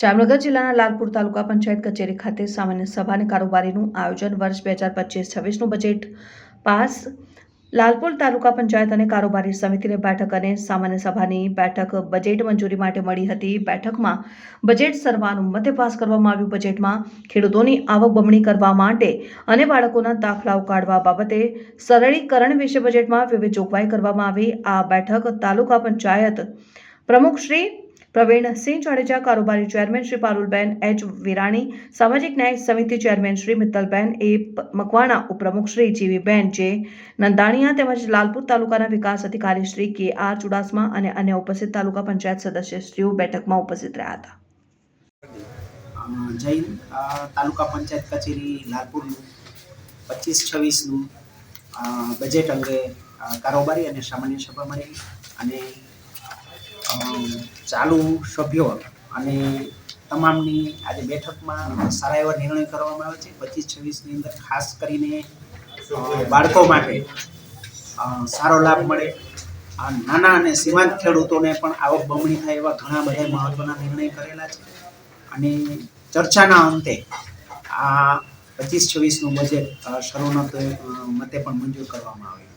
જામનગર જિલ્લાના લાલપુર તાલુકા પંચાયત કચેરી ખાતે સામાન્ય સભા અને કારોબારીનું આયોજન વર્ષ બે હજાર પચીસ છવ્વીસનું બજેટ પાસ. લાલપુર તાલુકા પંચાયત અને કારોબારી સમિતિની બેઠક અને સામાન્ય સભાની બેઠક બજેટ મંજૂરી માટે મળી હતી. બેઠકમાં બજેટ સર્વાનુમતે પાસ કરવામાં આવ્યું. બજેટમાં ખેડૂતોની આવક બમણી કરવા માટે અને બાળકોના દાખલાઓ કાઢવા બાબતે સરળીકરણ વિશે બજેટમાં વિવિધ જોગવાઈ કરવામાં આવી. આ બેઠક તાલુકા પંચાયત પ્રમુખ શ્રી પ્રવીણસિંહ જાડેજા, કારોબારી ચેરમેન શ્રી પારુલબેન એચ. વિરાણી, સામાજિક ન્યાય સમિતિ ચેરમેન શ્રી મિત્તલબેન, એ મકવાણા ઉપપ્રમુખ શ્રી જીવીબેન, જે નંદાણીયા તેમજ લાલપુર તાલુકાના વિકાસ અધિકારી શ્રી કે આર ચુડાસમા અને અન્ય ઉપસ્થિત તાલુકા પંચાયત સદસ્યશ્રીઓ બેઠકમાં ઉપસ્થિત રહ્યા હતા. જૈન તાલુકા પંચાયત કચેરી લાલપુરનું પચીસ છવ્વીસનું બજેટ અંગે કારોબારી અને સામાન્ય સભા મળી અને ચાલુ સભ્યો અને તમામની આજે બેઠકમાં સારા એવા નિર્ણય કરવામાં આવે છે. પચીસ છવ્વીસની અંદર ખાસ કરીને બાળકો માટે સારો લાભ મળે. નાના અને સીમાંત ખેડૂતોને પણ આવક બમણી થાય એવા ઘણા બધા મહત્વના નિર્ણય કરેલા છે. અને ચર્ચાના અંતે આ પચીસ છવ્વીસનું બજેટ સર્વોન્નત મતે પણ મંજૂર કરવામાં આવ્યું.